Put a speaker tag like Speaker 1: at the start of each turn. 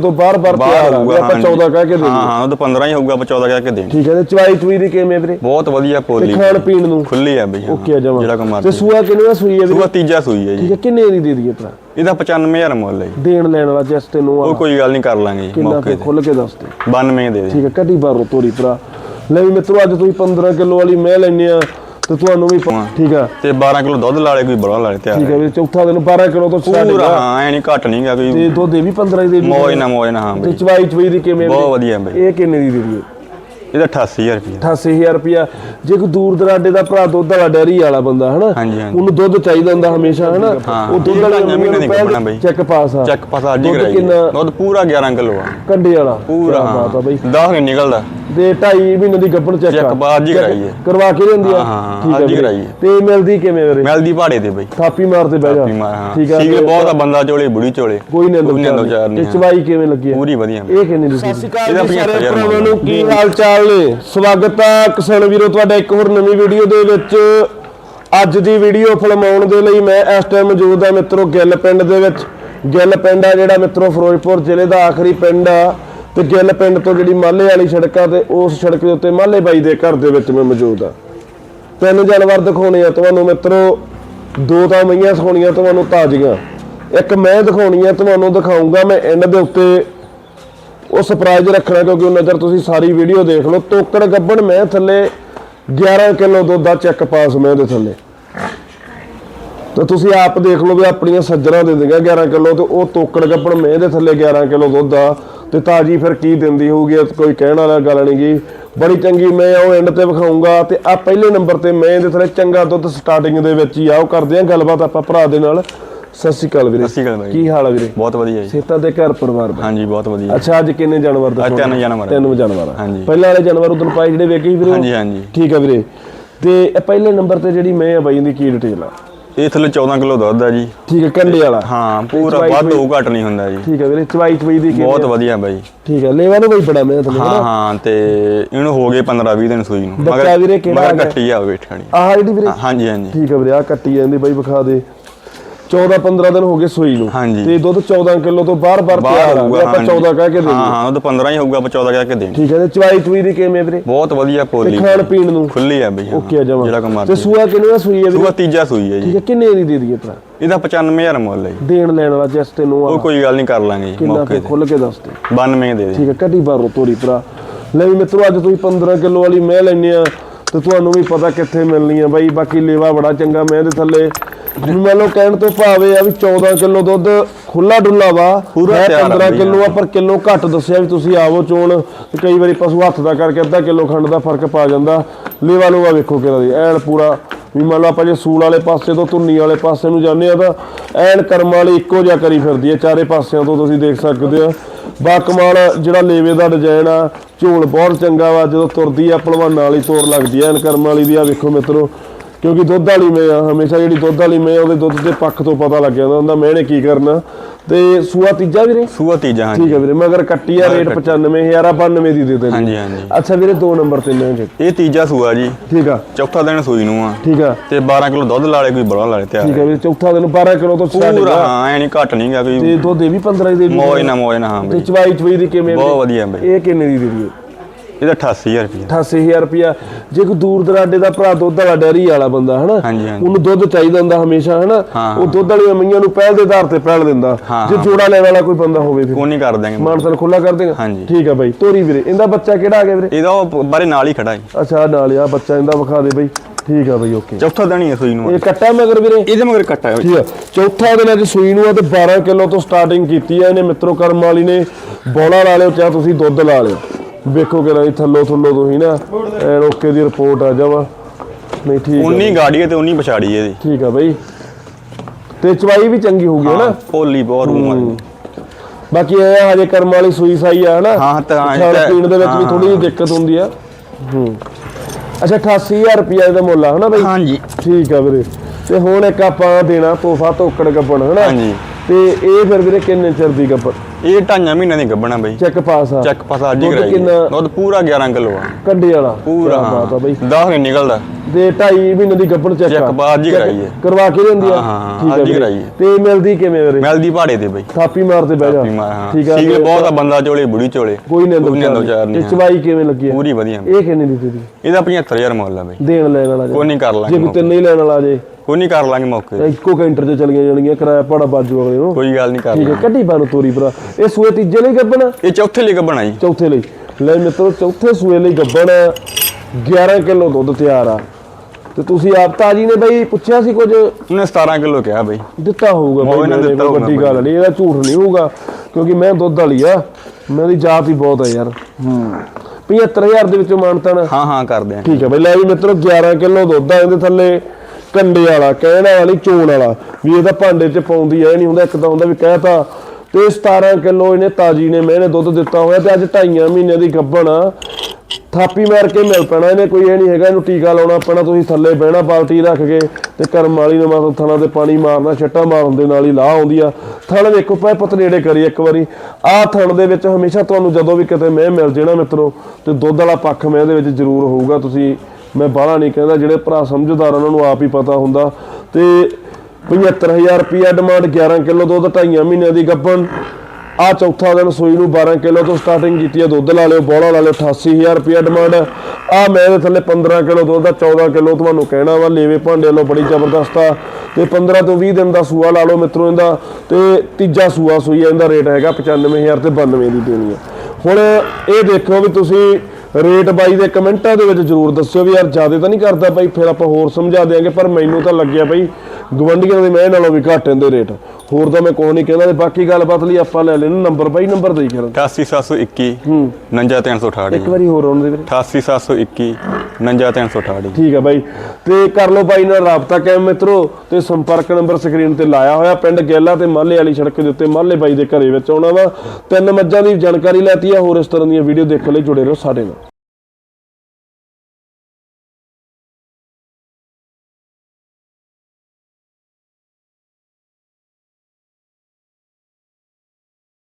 Speaker 1: ਤੋਂ ਬਾਰ-ਬਾਰ ਤਿਆਰ ਆ ਆਪਾਂ 14 ਕਹਿ ਕੇ
Speaker 2: ਹਾਂ।
Speaker 1: ਦੇਣੀ
Speaker 2: ਹਾਂ ਉਹ ਤਾਂ 15 ਹੀ ਹੋਊਗਾ ਆਪਾਂ 14 ਕਹਿ ਕੇ ਦੇਣੀ।
Speaker 1: ਠੀਕ ਹੈ ਤੇ ਚਵਾਈ ਚੁਈ ਦੀ ਕਿਵੇਂ ਵੀਰੇ?
Speaker 2: ਬਹੁਤ ਵਧੀਆ
Speaker 1: ਤੇ
Speaker 2: ਪੋਲੀ
Speaker 1: ਖਾਣ ਪੀਣ ਨੂੰ?
Speaker 2: ਖੁੱਲੀ ਆ ਬਈ ਹਾਂ।
Speaker 1: ਓਕੇ ਜਮਾ।
Speaker 2: ਜਿਹੜਾ ਕੋ
Speaker 1: ਤੇ ਸੂਆ ਕਿੰਨੇ ਦਾ ਸੂਈ ਹੈ ਵੀਰੇ?
Speaker 2: ਸੂਆ ਤੀਜਾ ਸੂਈ ਹੈ ਜੀ।
Speaker 1: ਠੀਕ ਹੈ ਕਿੰਨੇ ਦੀ ਦੇ ਦਈਏ ਭਰਾ?
Speaker 2: ਇਹਦਾ 95000 ਮੁੱਲ ਹੈ
Speaker 1: ਦੇਣ ਲੈਣ ਵਾਲਾ ਜਿਸ ਤੈਨੂੰ
Speaker 2: ਉਹ
Speaker 1: ਆ
Speaker 2: ਕੋਈ ਗੱਲ ਨਹੀਂ ਕਰ ਲਾਂਗੇ ਜੀ ਮੌਕੇ
Speaker 1: ਕੁ ਖੁੱਲ ਕੇ ਦੱਸ ਦੇ।
Speaker 2: ਤੇ 92 ਦੇ ਦੇ।
Speaker 1: ਠੀਕ ਹੈ ਕੱਢੀ ਬਾਹਰੋਂ ਤੋਰੀ ਭਰਾ। ਲੈ ਵੀ ਮਿੱਤਰੋ ਅੱਜ ਤੁਸੀਂ 15 ਕਿਲੋ ਵਾਲੀ ਮੈਂ ਲੈਣੇ ਆ ਤੇ ਤੁਹਾਨੂੰ ਵੀ ਪ-। ਠੀਕ ਆ।
Speaker 2: ਤੇ 12 ਕਿਲੋ ਦੁੱਧ ਲਾਲੇ ਕੋਈ ਬੜਾ ਲਾਲੇ ਤਿਆਰ
Speaker 1: ਠੀਕ ਹੈ
Speaker 2: ਹੈ
Speaker 1: ਵੀ ਚੌਥਾ ਦਿਨ 12 ਕਿਲੋ ਤੋਂ ਸਟਾਰਟ
Speaker 2: ਪੂਰਾ ਹਾਂ ਐ ਨਹੀਂ ਘਟ ਨਹੀਂ ਗਾ
Speaker 1: ਤੇ
Speaker 2: ਕੋਈ
Speaker 1: ਦੁੱਧ ਇਹ ਵੀ 15 ਹੀ ਦੇ
Speaker 2: ਮੋਜ ਨਾ ਮੋਜ ਨਾ ਹਾਂ
Speaker 1: ਤੇ
Speaker 2: ਬਈ।
Speaker 1: ਚਵਾਈ ਚਵਾਈ ਦੀ ਕਿਵੇਂ
Speaker 2: ਬਹੁਤ? ਵਧੀਆ ਬਈ।
Speaker 1: ਇਹ ਕਿੰਨੇ ਦੀ ਦੇ ਦਈਏ?
Speaker 2: ਇਹਦਾ 88000 ਰੁਪਏ
Speaker 1: 88000 ਰੁਪਿਆ ਜੇ ਕੋਈ ਦੂਰ ਦਰਾਡੇ ਦਾ ਭਰਾ ਦੁੱਧ ਵਾਲਾ ਡੈਰੀ ਵਾਲਾ ਬੰਦਾ ਹਨਾ?
Speaker 2: ਹਾਂਜੀ, ਹਾਂਜੀ।
Speaker 1: ਉਹਨੂੰ ਦੁੱਧ ਚਾਹੀਦਾ ਹੁੰਦਾ ਹਮੇਸ਼ਾ ਹਨਾ? ਉਹ ਦੁੱਧ ਵਾਲੀ
Speaker 2: ਮਹੀਨੇ ਗੱਭਣ ਆ ਬਈ।
Speaker 1: ਚੈੱਕ ਪਾਸ ਆ।
Speaker 2: ਚੈੱਕ ਪਾਸ ਅੱਜ ਹੀ
Speaker 1: ਦੁੱਧ
Speaker 2: ਕਰਾਈ
Speaker 1: ਕਿੰਨਾ?
Speaker 2: ਦੁੱਧ ਪੂਰਾ 11 ਕਿਲੋ ਆ।
Speaker 1: ਕੰਡੇ ਵਾਲਾ।
Speaker 2: ਪੂਰਾ
Speaker 1: ਕਿਆ ਬਾਤ ਆ ਬਈ।
Speaker 2: 10 ਨਹੀਂ ਨਿਕਲਦਾ।
Speaker 1: ਤੇ 2.5 ਮਹੀਨੇ ਦੀ ਗੱਭਣ ਚੈੱਕ
Speaker 2: ਚੈੱਕ ਬਾਅਦ ਜੀ ਕਰਾਈ ਹੈ।
Speaker 1: ਕਰਵਾ ਕੇ ਦਿੰਦੀ ਆ।
Speaker 2: ਹਾਂ, ਹਾਂ,
Speaker 1: ਠੀਕ ਆ
Speaker 2: ਅੱਜ ਹੀ
Speaker 1: ਵੀਰੇ।
Speaker 2: ਕਰਾਈ ਹੈ।
Speaker 1: ਤੇ ਮਿਲਦੀ ਕਿਵੇਂ ਵੀਰੇ?
Speaker 2: ਮਿਲਦੀ ਪਹਾੜੇ ਤੇ ਬਈ।
Speaker 1: ਥਾਪੀ ਮਾਰ ਤੇ ਬਹਿ ਜਾ।
Speaker 2: ਵੀ ਮਾਰ ਹਾਂ।
Speaker 1: ਠੀਕ ਆ
Speaker 2: ਸੀਗੇ ਬਹੁਤ ਆ ਬੰਦਾ ਚੋਲੇ ਬੁੜੀ ਚੋਲੇ।
Speaker 1: ਕੋਈ ਨਹੀਂ ਅੰਦਰ
Speaker 2: ਚਾਰ ਨਹੀਂ, ਹਾਂ।
Speaker 1: ਚਵਾਈ ਕਿਵੇਂ ਲੱਗੀ ਆ?
Speaker 2: ਪੂਰੀ ਵਧੀਆ
Speaker 1: ਇਹ ਕਿੰਨੀ ਦੀ ਸਤਿ ਸ਼੍ਰੀ ਅਕਾਲ
Speaker 2: ਇਹਦਾ
Speaker 1: ਜੀ ਸਾਰੇ
Speaker 2: 75,000
Speaker 1: ਭਰਾਵਾਂ ਨੂੰ। ਕੀ ਹਾਲ ਚਾਲ ਨੇ? ਸਵਾਗਤ ਹੈ ਕਿਸਾਨ ਵੀਰੋ ਤੁਹਾਡਾ ਇੱਕ ਹੋਰ ਨਵੀਂ ਵੀਡੀਓ ਦੇ ਵਿੱਚ। ਅੱਜ ਦੀ ਵੀਡੀਓ ਫਿਲਮਾਉਣ ਦੇ ਲਈ ਮੈਂ ਇਸ ਟਾਈਮ ਮੌਜੂਦ ਹਾਂ ਮਿੱਤਰੋ ਗਿੱਲ ਪਿੰਡ ਦੇ ਵਿੱਚ। ਗਿੱਲ ਪਿੰਡ ਆ ਜਿਹੜਾ ਮਿੱਤਰੋ ਫਿਰੋਜ਼ਪੁਰ ਜ਼ਿਲ੍ਹੇ ਦਾ ਆਖਰੀ ਪਿੰਡ ਆ। ਤੇ ਗਿੱਲ ਪਿੰਡ ਤੋਂ ਜਿਹੜੀ ਮਾਲੇ ਵਾਲੀ ਸੜਕ ਆ ਤੇ ਉਸ ਸੜਕ ਦੇ ਉੱਤੇ ਮਾਲੇ ਬਾਈ ਦੇ ਘਰ ਦੇ ਵਿੱਚ ਮੈਂ ਮੌਜੂਦ ਆ। ਤਿੰਨ ਜਾਨਵਰ ਦਿਖਾਉਣੇ ਆ ਤੁਹਾਨੂੰ ਮਿੱਤਰੋ, ਦੋ ਤਾਂ ਮਈਆਂ ਸਿਖਾਉਣੀਆਂ, ਤੁਹਾਨੂੰ ਤਾਜ਼ੀਆਂ। ਇੱਕ ਮੈਂ ਦਿਖਾਉਣੀ ਆ, ਤੁਹਾਨੂੰ ਦਿਖਾਉਂਗਾ ਮੈਂ ਐਂਡ ਦੇ ਉੱਤੇ। ਉਹ ਸਰਪ੍ਰਾਈਜ਼ ਰੱਖਣਾ ਕਿਉਂਕਿ ਉਹ ਨਜ਼ਰ ਤੁਸੀਂ ਸਾਰੀ ਵੀਡੀਓ ਦੇਖ ਲਓ। ਤੋਕੜ ਗੱਬਣ ਮੈਂ ਥੱਲੇ 11 ਕਿਲੋ ਦੁੱਧ ਦਾ ਚੈੱਕ ਪਾਸ ਮੈਂ ਉਹਦੇ ਥੱਲੇ। ਤਾਂ ਤੁਸੀਂ ਆਪ ਦੇਖ ਲਓ ਵੀ ਆਪਣੀਆਂ ਸੱਜਰਾਂ ਦੇ ਦਿੰਦੀਆਂ 11 ਕਿਲੋ ਤੇ ਉਹ ਤੋਕੜ ਗੱਬਣ ਮੈਂ ਦੇ ਥੱਲੇ 11 ਕਿਲੋ ਦੁੱਧ ਆ। ਤੇ ਤਾਜੀ ਫਿਰ ਕੀ ਦਿੰਦੀ ਹੋਊਗੀ ਕੋਈ ਕਹਿਣ ਵਾਲਾ ਗੱਲ ਨਹੀਂ ਗੀ। ਬੜੀ ਚੰਗੀ ਮੈਂ ਉਹ ਐਂਡ ਤੇ ਵਿਖਾਉਂਗਾ ਤੇ ਆ ਪਹਿਲੇ ਨੰਬਰ ਤੇ ਮੈਂ ਦੇ ਥੱਲੇ ਚੰਗਾ ਦੁੱਧ ਸਟਾਰਟਿੰਗ ਦੇ ਵਿੱਚ ਹੀ ਆ। ਉਹ ਕਰਦੇ ਆ ਗੱਲਬਾਤ ਆਪਾਂ ਭਰਾ ਦੇ ਨਾਲ। ਸਤਿ ਸ਼੍ਰੀ ਅਕਾਲ ਵੀਰੇ।
Speaker 2: ਸਤਿ ਸ਼੍ਰੀ ਅਕਾਲ ਬਾਈ।
Speaker 1: ਕੀ ਹਾਲ ਆ ਵੀਰੇ?
Speaker 2: ਬਹੁਤ ਵਧੀਆ ਜੀ।
Speaker 1: ਸੇਤਾ ਦੇ ਘਰ ਪਰਿਵਾਰ ਦਾ?
Speaker 2: ਹਾਂਜੀ ਬਹੁਤ ਵਧੀਆ।
Speaker 1: ਅੱਛਾ ਅੱਜ ਕਿੰਨੇ ਜਾਨਵਰ ਦਾ
Speaker 2: ਤਿੰਨ ਜਾਨਵਰ।
Speaker 1: ਤਿੰਨ ਜਾਨਵਰ।
Speaker 2: ਹਾਂਜੀ।
Speaker 1: ਪਹਿਲਾਂ ਵਾਲੇ ਜਾਨਵਰ ਉਦੋਂ ਪਾਏ ਜਿਹੜੇ ਵੇਖੇ ਵੀਰੇ?
Speaker 2: ਹਾਂਜੀ ਹਾਂਜੀ।
Speaker 1: ਠੀਕ ਆ ਵੀਰੇ। ਤੇ ਪਹਿਲੇ ਨੰਬਰ ਤੇ ਜਿਹੜੀ ਮੈਂ ਆ ਬਾਈ ਦੀ ਕੀ ਡਿਟੇਲ ਆ?
Speaker 2: ਇਹ ਥੱਲੇ 14 ਕਿਲੋ ਦੁੱਧ ਆ ਜੀ।
Speaker 1: ਠੀਕ ਹੈ ਕੰਡੇ ਵਾਲਾ।
Speaker 2: ਹਾਂ ਪੂਰਾ
Speaker 1: ਚਵਾਈ
Speaker 2: ਵੱਧ ਹੋ ਘਟ ਨਹੀਂ ਹੁੰਦਾ ਜੀ।
Speaker 1: ਠੀਕ ਹੈ ਵੀਰੇ ਚਵਾਈ ਚਵਾਈ ਦੀ
Speaker 2: ਬਹੁਤ ਵਧੀਆ ਬਾਈ।
Speaker 1: ਠੀਕ ਹੈ ਲੈਵਾ ਨੂੰ ਬਾਈ ਬੜਾ ਮੈਂ ਤੁਹਾਨੂੰ
Speaker 2: ਹਾਂ ਹਾਂ ਤੇ ਇਹਨੂੰ ਹੋ ਗਏ 15 20 ਦਿਨ ਸੂਈ ਨੂੰ।
Speaker 1: ਵੀਰੇ ਕਿਹੜਾ
Speaker 2: ਮਗਰ? ਕੱਟੀ ਆ ਵੇਟ ਖਾਣੀ
Speaker 1: ਆਹ ਜਿਹੜੀ ਵੀਰੇ
Speaker 2: ਹਾਂਜੀ ਹਾਂਜੀ।
Speaker 1: ਠੀਕ ਹੈ ਵੀਰੇ ਆ ਕੱਟੀ ਜਾਂਦੀ ਬਾਈ ਵਿਖਾ ਦੇ। 14 15 ਦਿਨ ਹੋ ਗਏ ਸੂਈ ਨੂੰ।
Speaker 2: ਹਾਂਜੀ।
Speaker 1: ਤੇ ਦੁੱਧ 14 ਕਿਲੋ ਤੋਂ ਬਾਰ-ਬਾਰ
Speaker 2: ਬਾਹਰ
Speaker 1: ਤਿਆਰ ਆ ਆਪਾਂ 14 ਕਹਿ ਕੇ
Speaker 2: ਹਾਂ
Speaker 1: ਦੇਣੀ।
Speaker 2: ਹਾਂ ਉਹ ਤਾਂ 15 ਹੀ ਹੋਊਗਾ ਆਪਾਂ 14 ਕਹਿ ਕੇ ਦੇਣੀ।
Speaker 1: ਠੀਕ ਹੈ ਤੇ ਚਵਾਈ ਚਵਾਈ ਦੀ ਕਿਵੇਂ ਵੀਰੇ?
Speaker 2: ਬਹੁਤ ਵਧੀਆ
Speaker 1: ਤੇ ਖਾਣ ਪੀਣ ਨੂੰ?
Speaker 2: ਖੁੱਲੀ ਆ ਬਈ ਹਾਂ।
Speaker 1: ਓਕੇ ਆ
Speaker 2: ਜਿਹੜਾ ਕੋ
Speaker 1: ਤੇ ਸੂਆ ਕਿੰਨੇ ਦਾ ਸੂਈ ਹੈ ਵੀਰੇ?
Speaker 2: ਸੂਆ ਤੀਜਾ ਸੂਈ ਹੈ
Speaker 1: ਠੀਕ
Speaker 2: ਜੀ
Speaker 1: ਹੈ ਕਿੰਨੇ ਦੀ ਦੇ ਦਈਏ ਭਰਾ?
Speaker 2: ਇਹਦਾ 95000 ਮੁੱਲ ਹੈ ਜੀ।
Speaker 1: ਦੇਣ ਲੈਣ ਵਾਲਾ ਜਿਸ ਤੈਨੂੰ ਆ।
Speaker 2: ਉਹ ਕੋਈ ਗੱਲ ਨਹੀਂ ਕਰ ਲਾਂਗੇ ਜੀ
Speaker 1: ਕਿੰਨਾ
Speaker 2: ਮੌਕੇ
Speaker 1: ਕੁ ਖੁੱਲ ਕੇ ਦੱਸ ਦੇ।
Speaker 2: ਤੇ 92 ਦੇ ਦੇ।
Speaker 1: ਠੀਕ ਹੈ ਕੱਢੀ ਬਾਹਰੋਂ ਤੋਰੀ ਭਰਾ। ਲੈ ਵੀ ਮਿੱਤਰੋ ਅੱਜ ਤੁਸੀਂ 15 ਕਿਲੋ ਵਾਲੀ ਮੈਂ ਲੈਣੇ ਆ। ਤੇ ਤੁਹਾਨੂੰ ਵੀ ਪਤਾ ਕਿੱਥੇ ਮਿਲਣੀ ਆ ਬਾਈ ਬਾਕੀ ਲੇਵਾ ਬੜਾ ਚੰਗਾ ਮੈਂ ਦੇ ਥੱਲੇ ਮੰਨ ਲਓ ਕਹਿਣ ਤੋਂ ਭਾਵੇਂ ਆ ਵੀ 14 ਕਿਲੋ ਦੁੱਧ ਖੁੱਲਾ ਡੁੱਲਾ ਵਾ
Speaker 2: ਪੂਰਾ
Speaker 1: ਹੈ
Speaker 2: ਤਿਆਰ ਆ
Speaker 1: 15
Speaker 2: ਬਈ,
Speaker 1: ਕਿਲੋ ਆ ਪਰ ਕਿਲੋ ਘੱਟ ਦੱਸਿਆ ਵੀ ਤੁਸੀਂ ਆਵੋ ਚੋਣ ਤੇ ਕਈ ਵਾਰੀ ਪਸ਼ੂ ਹੱਥ ਦਾ ਕਰਕੇ ਅੱਧਾ ਕਿਲੋ ਖੰਡ ਦਾ ਫ਼ਰਕ ਪਾ ਜਾਂਦਾ। ਲੇਵਾ ਲੋਵਾ ਵੇਖੋ ਕਿਹੜਾ ਦੀ ਐਨ ਪੂਰਾ ਵੀ ਮੰਨ ਲਓ ਆਪਾਂ ਜੇ ਸੂਲ ਵਾਲੇ ਪਾਸੇ ਤੋਂ ਧੁੰਨੀ ਵਾਲੇ ਪਾਸੇ ਨੂੰ ਜਾਂਦੇ ਆ ਤਾਂ ਐਨ ਕਰਮ ਵਾਲੀ ਇੱਕੋ ਜਿਹਾ ਕਰੀ ਫਿਰਦੀ ਹੈ ਚਾਰੇ ਪਾਸਿਆਂ ਤੋਂ ਤੁਸੀਂ ਦੇਖ ਸਕਦੇ ਆ ਬਾ ਕਮਾਲ ਜਿਹੜਾ ਲੇਵੇ ਦਾ ਡਿਜ਼ਾਈਨ ਆ ਝੋਲ ਬਹੁਤ ਚੰਗਾ ਵਾ, ਜਦੋਂ ਤੁਰਦੀ ਆ, ਭਲਵਾਨਾਂ ਵਾਲੀ ਤੋਰ ਲੱਗਦੀ ਆ ਐਨ ਵਾਲੀ ਦੀ ਆ, ਵੇਖੋ ਮਿੱਤਰੋ। ਕਿਉਂਕਿ ਦੁੱਧ ਵਾਲੀ ਮੈਂ ਆ ਹਮੇਸ਼ਾ ਜਿਹੜੀ ਦੁੱਧ ਵਾਲੀ ਮੈਂ ਉਹਦੇ ਦੁੱਧ ਦੇ ਪੱਖ ਤੋਂ ਪਤਾ ਲੱਗ ਜਾਂਦਾ ਹੁੰਦਾ ਮੈਨੇ ਕੀ ਕਰਨਾ। ਤੇ ਸੂਆ ਤੀਜਾ ਵੀਰੇ?
Speaker 2: ਸੂਆ ਤੀਜਾ ਹਾਂਜੀ।
Speaker 1: ਠੀਕ ਹੈ ਵੀਰੇ ਮਗਰ ਕੱਟੀ ਆ ਰੇਟ 95000 ਆ 92 ਦੀ ਦੇ ਦੇ
Speaker 2: ਹਾਂਜੀ ਹਾਂਜੀ।
Speaker 1: ਅੱਛਾ ਵੀਰੇ ਦੋ ਨੰਬਰ ਤੇ ਮੈਂ ਜੀ
Speaker 2: ਇਹ ਤੀਜਾ ਸੂਆ ਜੀ।
Speaker 1: ਠੀਕ ਆ।
Speaker 2: ਚੌਥਾ ਦਿਨ ਸੂਈ ਨੂੰ ਆ।
Speaker 1: ਠੀਕ ਆ।
Speaker 2: ਤੇ 12 ਕਿਲੋ ਦੁੱਧ ਲਾਲੇ ਕੋਈ ਬੜਾ ਲਾਲੇ ਤਿਆਰ
Speaker 1: ਠੀਕ ਹੈ ਵੀਰੇ ਚੌਥਾ ਦਿਨ 12 ਕਿਲੋ ਤੋਂ ਸਟਾਰਟ
Speaker 2: ਪੂਰਾ ਹਾਂ ਐ ਨਹੀਂ ਘਟ ਨਹੀਂ ਕੋਈ।
Speaker 1: ਤੇ ਦੁੱਧ ਇਹ ਵੀ 15 ਦੀ ਦੇ।
Speaker 2: ਮੋਜ ਨਾ ਮੋਜ ਨਾ ਹਾਂ
Speaker 1: ਤੇ ਚਵਾਈ ਚਵਾਈ ਦੀ ਕਿਵੇਂ
Speaker 2: ਬਹੁਤ? ਵਧੀਆ ਬਈ।
Speaker 1: ਇਹ ਕਿੰਨੇ ਦੀ ਦੇ ਦਈਏ
Speaker 2: ਇਹਦਾ 88000 ਰੁਪਏ
Speaker 1: 88000 ਰੁਪਿਆ ਜੇ ਕੋਈ ਦੂਰ ਦਰਾਡੇ ਦਾ ਭਰਾ ਦੁੱਧ ਵਾਲਾ ਡੈਰੀ ਵਾਲਾ ਬੰਦਾ ਹਨਾ। ਉਹਨੂੰ ਦੁੱਧ ਚਾਹੀਦਾ ਹੁੰਦਾ ਹਮੇਸ਼ਾ ਹਨਾ? ਉਹ ਦੁੱਧ ਵਾਲੀਆਂ ਮਈਆਂ ਨੂੰ ਪਹਿਲ ਦੇ ਆਧਾਰ ਤੇ ਪਹਿਲ ਦਿੰਦਾ। ਜੇ। ਜੋੜਾ ਲੈਣ ਵਾਲਾ ਕੋਈ ਬੰਦਾ ਹੋਵੇ ਫਿਰ।
Speaker 2: ਕੋਈ ਨਹੀਂ ਕਰ ਦਾਂਗੇ
Speaker 1: ਮਾਨਸਲ ਖੁੱਲਾ ਕਰ ਦੇਗਾ। ਠੀਕ ਆ ਬਾਈ ਤੋਰੀ ਵੀਰੇ। ਇਹਦਾ ਬੱਚਾ ਕਿਹੜਾ ਆ ਗਿਆ ਵੀਰੇ?
Speaker 2: ਇਹਦਾ ਉਹ ਬਾਰੇ ਨਾਲ ਹੀ ਖੜਾ ਹੈ।
Speaker 1: ਅੱਛਾ ਨਾਲ ਆ। ਬੱਚਾ ਇਹਦਾ ਵਿਖਾ ਦੇ ਬਾਈ। ਠੀਕ ਆ ਬਾਈ ਓਕੇ।
Speaker 2: ਚੌਥਾ ਦਿਨ ਹੀ ਹੈ ਸੂਈ ਨੂੰ।
Speaker 1: ਇਹ ਕੱਟਾ ਮਗਰ ਵੀਰੇ?
Speaker 2: ਇਹਦੇ ਮਗਰ ਕੱਟਾ ਹੈ।
Speaker 1: ਠੀਕ ਆ। ਚੌਥਾ ਦਿਨ ਅੱਜ ਸੂਈ ਨੂੰ ਆ ਤੇ 12 ਕਿਲੋ ਤੋਂ ਸਟਾਰਟਿੰਗ ਕੀਤੀ ਆ ਇਹਨੇ ਮਿੱਤਰੋ ਕਰਮ ਵਾਲੀ ਨੇ। ਬੋਲਾ ਲਾ ਲਿਓ ਚਾਹ ਤੁਸੀਂ ਦੁੱਧ ਲਾ ਲਿਓ। ਵੇਖੋ ਕਿ ਨਹੀਂ ਥੱਲੋ ਥੱਲੋ ਤੁਸੀਂ ਨਾ ਐਨ ਓਕੇ ਦੀ ਰਿਪੋਰਟ ਆ ਜਾਵਾ। ਨਹੀਂ ਠੀਕ
Speaker 2: 19 ਗਾੜੀ ਹੈ ਤੇ 19 ਪਛਾੜੀ ਹੈ ਇਹਦੀ।
Speaker 1: ਠੀਕ ਆ ਬਾਈ। ਤੇ ਚਵਾਈ ਵੀ ਚੰਗੀ ਹੋਊਗੀ
Speaker 2: ਹਾਂ
Speaker 1: ਹਨਾ
Speaker 2: ਭੋਲੀ ਬਹੁਤ ਰੂਮ
Speaker 1: ਬਾਕੀ ਇਹ ਹਜੇ ਕਰਮ ਵਾਲੀ ਸੂਈ ਸਾਈ ਆ ਹਨਾ
Speaker 2: ਹਾਂ, ਤਾਂ ਹਾਂ,
Speaker 1: ਪੀਣ ਦੇ ਵਿੱਚ ਵੀ
Speaker 2: ਹਾਂ,
Speaker 1: ਥੋੜੀ ਜਿਹੀ ਦਿੱਕਤ ਹੁੰਦੀ ਆ। ਹੂੰ। ਅੱਛਾ 88000 ਰੁਪਿਆ ਇਹਦਾ ਮੁੱਲ ਆ ਹਨਾ ਬਾਈ?
Speaker 2: ਹਾਂਜੀ।
Speaker 1: ਠੀਕ ਆ ਵੀਰੇ। ਤੇ ਹੁਣ ਇੱਕ ਆਪਾਂ ਦੇਣਾ ਤੋਹਫਾ ਤੋਕੜ ਗੱਬਣ ਹਨਾ
Speaker 2: ਹਾਂਜੀ।
Speaker 1: ਤੇ ਇਹ ਫਿਰ ਵੀਰੇ ਕਿੰਨੇ ਚਿਰ ਦੀ ਗੱਬਣ
Speaker 2: ਇਹ ਢਾਈਆਂ ਮਹੀਨਿਆਂ ਦੀ ਗੱਬਣਾ ਬਈ।
Speaker 1: ਚੈੱਕ ਪਾਸ ਆ।
Speaker 2: ਚੈੱਕ ਪਾਸ ਅੱਜ ਹੀ
Speaker 1: ਦੁੱਧ
Speaker 2: ਕਰਾਈ
Speaker 1: ਕਿੰਨਾ?
Speaker 2: ਦੁੱਧ ਪੂਰਾ 11 ਕਿਲੋ ਆ।
Speaker 1: ਕੰਡੇ ਵਾਲਾ।
Speaker 2: ਪੂਰਾ
Speaker 1: ਕਿਆ ਬਾਤ ਆ ਬਈ।
Speaker 2: 10 ਨਹੀਂ ਨਿਕਲਦਾ।
Speaker 1: ਤੇ 2.5 ਮਹੀਨੇ ਦੀ ਗੱਭਣ ਚੈੱਕ
Speaker 2: ਚੈੱਕ ਬਾਅਦ ਜੀ ਕਰਾਈ ਹੈ।
Speaker 1: ਕਰਵਾ ਕੇ ਦਿੰਦੀ ਆ।
Speaker 2: ਹਾਂ, ਹਾਂ, ਅੱਜ ਹੀ
Speaker 1: ਵੀਰੇ।
Speaker 2: ਕਰਾਈ ਹੈ।
Speaker 1: ਤੇ ਮਿਲਦੀ ਕਿਵੇਂ ਵੀਰੇ?
Speaker 2: ਮਿਲਦੀ ਪਹਾੜੇ ਤੇ ਬਈ।
Speaker 1: ਥਾਪੀ ਮਾਰ ਤੇ ਬਹਿ ਜਾ।
Speaker 2: ਵੀ ਮਾਰ ਹਾਂ।
Speaker 1: ਠੀਕ ਆ
Speaker 2: ਸੀਗੇ। ਬਹੁਤ ਆ ਬੰਦਾ ਚੋਲੇ ਬੁੜੀ ਚੋਲੇ।
Speaker 1: ਕੋਈ ਨਹੀਂ
Speaker 2: ਕੋਈ ਨੀ
Speaker 1: ਅੰਦਰ ਤੇ
Speaker 2: ਨਹੀਂ
Speaker 1: ਚਵਾਈ ਕਿਵੇਂ ਲੱਗੀ ਆ?
Speaker 2: ਪੂਰੀ ਵਧੀਆ।
Speaker 1: ਇਹ ਕਿੰਨੇ ਦੀ ਤੇਰੀ
Speaker 2: ਇਹਦਾ? 75000 ਮੁੱਲ ਆ ਬਈ।
Speaker 1: ਦੇਣ ਲੈਣ ਵਾਲਾ ਜੇ।
Speaker 2: ਕੋਈ ਨਹੀਂ ਕਰ
Speaker 1: ਜੇ
Speaker 2: ਲਾਂਗੇ
Speaker 1: ਕੋਈ
Speaker 2: ਮੌਕੇ।
Speaker 1: ਤਿੰਨ ਹੀ ਲੈਣ ਵਾਲਾ ਜੇ।
Speaker 2: ਕੋਈ ਨਹੀਂ ਕਰ ਲਾਂਗੇ ਮੌਕੇ। ਤੇ।
Speaker 1: ਇੱਕੋ ਕੈਂਟਰ 'ਚ ਚਲੀਆਂ ਜਾਣਗੀਆਂ ਕਿਰਾਇਆ ਭਾੜਾ ਬਾਜੂ ਅਗਲੇ ਨੂੰ।
Speaker 2: ਕੋਈ ਗੱਲ ਨਹੀਂ ਕਰ
Speaker 1: ਠੀਕ ਹੈ
Speaker 2: ਲਾਂਗੇ।
Speaker 1: ਕੱਢੀ ਬਾਨੂੰ ਤੋਰੀ ਭਰਾ। ਇਹ ਸੂਏ ਤੀਜੇ ਲਈ ਗੱਬਣ?
Speaker 2: ਇਹ ਚੌਥੇ ਲਈ ਗੱਬਣਾ ਜੀ।
Speaker 1: ਚੌਥੇ ਲਈ। ਲੈ ਮਿੱਤਰੋ ਚੌਥੇ ਸੂਏ ਲਈ ਗੱਬਣ। 11 ਕਿਲੋ ਦੁੱਧ ਤਿਆਰ ਆ। ਤੇ ਤੁਸੀਂ ਆਪ ਤਾਜੀ ਨੇ ਬਈ ਪੁੱਛਿਆ ਸੀ ਕੁਝ?
Speaker 2: ਉਹਨੇ 17 ਕਿਲੋ ਕਿਹਾ ਬਈ।
Speaker 1: ਦਿੱਤਾ ਹੋਊਗਾ
Speaker 2: ਉਹ
Speaker 1: ਬਈ
Speaker 2: ਇਹਨਾਂ ਦਿੱਤਾ ਹੋਊਗਾ
Speaker 1: ਵੱਡੀ ਗੱਲ ਨਹੀਂ ਇਹਦਾ ਝੂਠ ਨਹੀਂ ਹੋਊਗਾ ਕਿਉਂਕਿ ਮੈਂ ਦੁੱਧ ਵਾਲੀ ਆ। ਮੇਰੀ ਜਾਤ ਹੀ ਬਹੁਤ ਆ ਯਾਰ। ਹੂੰ। 75000 ਦੇ ਵਿੱਚੋਂ ਮਾਨਤਨ
Speaker 2: ਹਾਂ ਹਾਂ ਕਰਦੇ ਆ।
Speaker 1: ਠੀਕ ਹੈ ਬਈ ਲੈ ਵੀ ਮਿੱਤਰੋ 11 ਕਿਲੋ ਦੁੱਧ ਆ ਇਹਦੇ ਥੱਲੇ। ਕੰਡੇ ਵਾਲਾ, ਕਹਿਣ ਵਾਲੀ ਚੋਣ ਵਾਲਾ, ਵੀ ਇਹਦਾ ਭਾਂਡੇ 'ਚ ਪਾਉਂਦੀ ਐ ਨਹੀਂ ਹੁੰਦਾ, ਇੱਕ ਤਾਂ ਹੁੰਦਾ ਵੀ ਕਹਿਤਾ ਤੇ। 17 ਕਿਲੋ ਇਹਨੇ ਤਾਜੀ ਨੇ ਮੈਨੇ ਦੁੱਧ ਦਿੱਤਾ ਹੋਇਆ ਤੇ ਅੱਜ ਢਾਈਆਂ ਮਹੀਨਿਆਂ ਦੀ ਗੱਭਣ ਥਾਪੀ ਮਾਰ ਕੇ ਮਿਲ ਪੈਣਾ ਇਹਨੇ, ਕੋਈ ਇਹ ਨਹੀਂ ਹੈਗਾ, ਇਹਨੂੰ ਟੀਕਾ ਲਾਉਣਾ ਪੈਣਾ, ਤੁਸੀਂ ਥੱਲੇ ਬਹਿਣਾ ਬਾਲਟੀ ਰੱਖ ਕੇ ਤੇ ਕਰਮ ਵਾਲੀ ਨੂੰ ਮਾਰੋ ਥਣਾ ਤੇ ਪਾਣੀ ਮਾਰਨਾ, ਛੱਟਾ ਮਾਰਨ ਦੇ ਨਾਲ ਹੀ ਲਾਹ ਆਉਂਦੀ ਆ। ਥਣ ਵੇਖੋ, ਪੈ ਪੁੱਤ ਕਰੀ ਇੱਕ ਵਾਰੀ। ਆਹ ਥਣ ਦੇ ਵਿੱਚ ਹਮੇਸ਼ਾ ਤੁਹਾਨੂੰ ਜਦੋਂ ਵੀ ਕਿਤੇ ਮੈਂ ਮਿਲ ਜੇ ਨਾ ਮਿੱਤਰੋ, ਤੇ ਦੁੱਧ ਵਾਲਾ ਪੱਖ ਮੈਂ ਇਹਦੇ ਵਿੱਚ ਜ਼ਰੂਰ ਹੋਊਗਾ, ਤੁਸੀਂ ਮੈਂ ਬਾਹਲਾ ਨਹੀਂ ਕਹਿੰਦਾ ਜਿਹੜੇ ਭਰਾ ਸਮਝਦਾਰ ਉਹਨਾਂ ਨੂੰ ਆਪ ਹੀ ਪਤਾ ਹੁੰਦਾ। ਤੇ 75000 ਰੁਪਿਆ ਡਿਮਾਂਡ 11 ਕਿਲੋ ਦੁੱਧ ਢਾਈਆਂ ਮਹੀਨਿਆਂ ਦੀ ਗੱਭਣ। ਆ ਚੌਥਾ ਦਿਨ ਸੂਈ ਨੂੰ 12 ਕਿਲੋ ਤੋਂ ਸਟਾਰਟਿੰਗ ਕੀਤੀ ਹੈ ਦੁੱਧ ਲਾ ਲਿਓ ਬੋਲਾ ਲਾ ਲਿਓ 88000 ਰੁਪਿਆ ਡਿਮਾਂਡ ਆ ਮੈਂ ਦੇ ਥੱਲੇ 15 ਕਿਲੋ ਦੁੱਧ ਦਾ 14 ਕਿਲੋ ਤੁਹਾਨੂੰ ਕਹਿਣਾ ਵਾ ਲੇਵੇ ਭਾਂਡੇ ਵੱਲੋਂ ਬੜੀ ਜ਼ਬਰਦਸਤ ਆ। ਤੇ 15 ਤੋਂ 20 ਦਿਨ ਦਾ ਸੂਆ ਲਾ ਲਓ ਮਿੱਤਰੋ ਇਹਦਾ ਤੇ ਤੀਜਾ ਸੂਆ ਸੂਈ ਆ, ਇਹਦਾ ਰੇਟ ਹੈਗਾ 95000 ਤੇ 92 ਦੀ ਦੇਣੀ ਆ। ਹੁਣ ਇਹ ਦੇਖੋ ਵੀ ਤੁਸੀਂ ਰੇਟ ਬਾਈ ਦੇ ਕਮੈਂਟਾਂ ਦੇ ਵਿੱਚ ਜਰੂਰ ਦੱਸਿਓ ਵੀ ਯਾਰ ਜ਼ਿਆਦਾ ਤਾਂ ਨਹੀਂ ਕਰਦਾ ਬਾਈ ਫਿਰ ਆਪਾਂ ਹੋਰ ਸਮਝਾ ਦੇਾਂਗੇ ਪਰ ਮੈਨੂੰ ਤਾਂ ਲੱਗਿਆ ਬਾਈ ਗਵੰਡੀਆਂ ਦੇ ਮੈਂ ਨਾਲੋਂ ਵੀ ਘੱਟ ਇਹਦੇ ਰੇਟ। ਹੋਰ ਤਾਂ ਮੈਂ ਕੋਈ ਨਹੀਂ ਕਹਿੰਦਾ ਤੇ ਬਾਕੀ ਗੱਲਬਾਤ ਲਈ ਆਪਾਂ ਲੈ ਲੈਣਾ ਨੰਬਰ ਬਾਈ ਨੰਬਰ ਦੇਈ ਕਰਨ
Speaker 2: 88721
Speaker 1: ਹੂੰ।
Speaker 2: 99368
Speaker 1: ਇੱਕ ਵਾਰੀ ਹੋਰ ਆਉਣ ਦੇ ਵੀਰੇ।
Speaker 2: 88721 99368
Speaker 1: ਠੀਕ ਹੈ ਬਾਈ। ਤੇ ਕਰ ਲਓ ਬਾਈ ਨਾਲ ਰਾਬਤਾ ਕਾਇਮ ਮਿੱਤਰੋ, ਤੇ ਸੰਪਰਕ ਨੰਬਰ ਸਕਰੀਨ ਤੇ ਲਾਇਆ ਹੋਇਆ, ਪਿੰਡ ਗੈਲਾ ਤੇ ਮਾਲੇ ਵਾਲੀ ਸੜਕ ਦੇ ਉੱਤੇ ਮਾਲੇ ਬਾਈ ਦੇ ਘਰੇ ਵਿੱਚ ਆਉਣਾ ਵਾ। ਤਿੰਨ ਮੱਝਾਂ ਦੀ ਜਾਣਕਾਰੀ ਲੈਤੀ ਆ, ਹੋਰ ਇਸ ਤਰ੍ਹਾਂ ਦੀਆਂ ਵੀਡੀਓ ਦੇਖਣ ਲਈ ਜੁੜੇ ਰਹੋ ਸਾਡੇ ਨਾਲ।